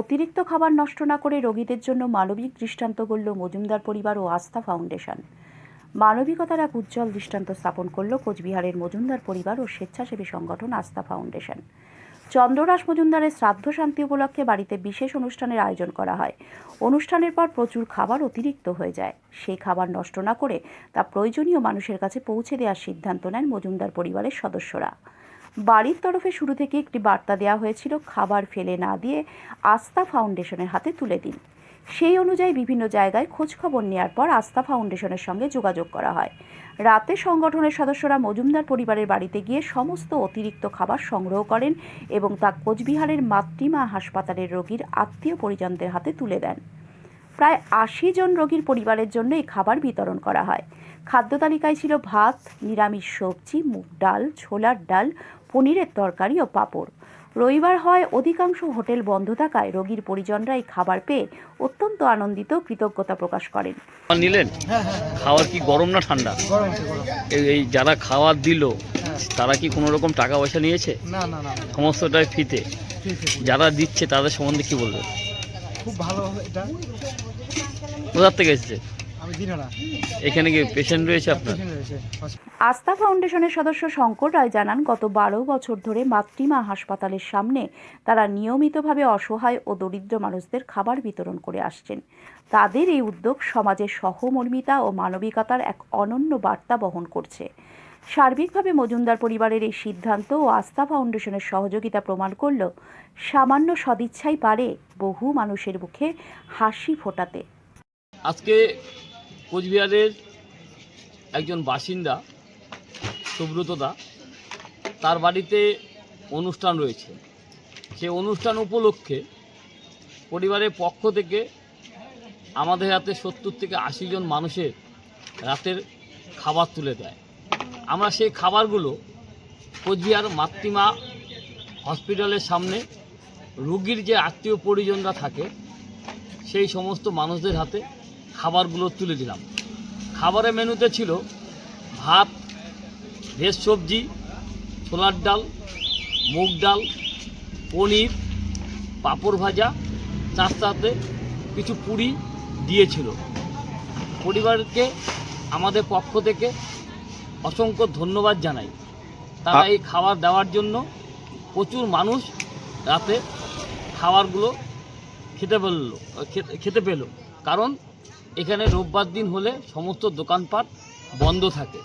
অতিরিক্ত খাবার নষ্ট না করে রোগীদের জন্য মানবিক দৃষ্টান্ত গড়ল মজুমদার পরিবার ও আস্থা ফাউন্ডেশন। মানবিকতার এক উজ্জ্বল দৃষ্টান্ত স্থাপন করল কোচবিহারের মজুমদার পরিবার ও স্বেচ্ছাসেবী সংগঠন আস্থা ফাউন্ডেশন। চন্দ্ররাস মজুমদারের শ্রাদ্ধ শান্তি উপলক্ষে বাড়িতে বিশেষ অনুষ্ঠানের আয়োজন করা হয়। অনুষ্ঠানের পর প্রচুর খাবার অতিরিক্ত হয়ে যায়। সেই খাবার নষ্ট না করে তা প্রয়োজনীয় মানুষের কাছে পৌঁছে দেওয়ার সিদ্ধান্ত নেন মজুমদার পরিবারের সদস্যরা। বাড়ির তরফে শুরু থেকে একটি বার্তা দেওয়া হয়েছিল, খাবার ফেলে না দিয়ে আস্থা ফাউন্ডেশনের হাতে তুলে দিন। সেই অনুযায়ী বিভিন্ন জায়গায় খোঁজখবর নেওয়ার পর আস্থা ফাউন্ডেশনের সঙ্গে যোগাযোগ করা হয়। রাতে সংগঠনের সদস্যরা মজুমদার পরিবারের বাড়িতে গিয়ে সমস্ত অতিরিক্ত খাবার সংগ্রহ করেন এবং তা কোচবিহারের মাতৃমা হাসপাতালের রোগীর আত্মীয় পরিজনদের হাতে তুলে দেন। প্রায় আশি জন রোগীর পরিবারের জন্য এই খাবার বিতরণ করা হয়। খাদ্য তালিকায় ছিল ভাত নিরামিষ সবজি মুগ ডাল ছোলার ডাল পনিরের তরকারি ও পাঁপড়। রবিবার হয় অধিকাংশ হোটেল বন্ধ থাকায় রোগীর পরিজনরা এই খাবার পেয়ে অত্যন্ত আনন্দিত কৃতজ্ঞতা প্রকাশ করেন। নিলেন? হ্যাঁ হ্যাঁ। খাবার কি গরম না ঠান্ডা? গরম এই- এই যারা খাওয়ার দিল হ্যাঁ। তারা কি কোনো রকম টাকা পয়সা নিয়েছে? না না না না, সমস্তটাই ফিতে যারা দিচ্ছে তাদের সম্বন্ধে কি বলবে খুব ভালো এটা। কোথার থেকে এসেছে? এখানে কি পেশেন্ট রয়েছে আপনার? আস্থা ফাউন্ডেশনের সদস্য শঙ্কর রায় জানান গত বারো বছর ধরে মাতৃমা হাসপাতালের সামনে তারা নিয়মিতভাবে অসহায় ও দরিদ্র মানুষদের খাবার বিতরণ করে আসছেন। তাদের এই উদ্যোগ সমাজের সহমর্মিতা ও মানবিকতার এক অনন্য বার্তা বহন করছে। সার্বিকভাবে মজুমদার পরিবারের এই সিদ্ধান্ত ও আস্থা ফাউন্ডেশনের সহযোগিতা প্রমাণ করল সামান্য সদিচ্ছাই পারে বহু মানুষের মুখে হাসি ফোটাতে। আজকে কোচবিহারের একজন বাসিন্দা, সুব্রত দা, তার বাড়িতে অনুষ্ঠান রয়েছে। সে অনুষ্ঠান উপলক্ষে পরিবারের পক্ষ থেকে আমাদের হাতে সত্তর থেকে আশি জন মানুষের রাতের খাবার তুলে দেয়। আমরা সেই খাবারগুলো কোচবিহার মাতৃমা হসপিটালের সামনে রুগীর যে আত্মীয় পরিজনরা থাকে, সেই সমস্ত মানুষদের হাতে খাবারগুলো তুলে দিলাম। খাবারের মেনুতে ছিল ভাত ভেজ সবজি ছোলার ডাল মুগ ডাল পনির পাঁপড় ভাজা তার সাথে কিছু পুরি দিয়েছিল। পরিবারকে আমাদের পক্ষ থেকে অসংখ্য ধন্যবাদ জানাই। তারা এই খাবার দেওয়ার জন্য প্রচুর মানুষ রাতে খাবারগুলো খেতে পেল খেতে- খেতে পেল। কারণ এখানে রোববার দিন হলে সমস্ত দোকানপাট বন্ধ থাকে।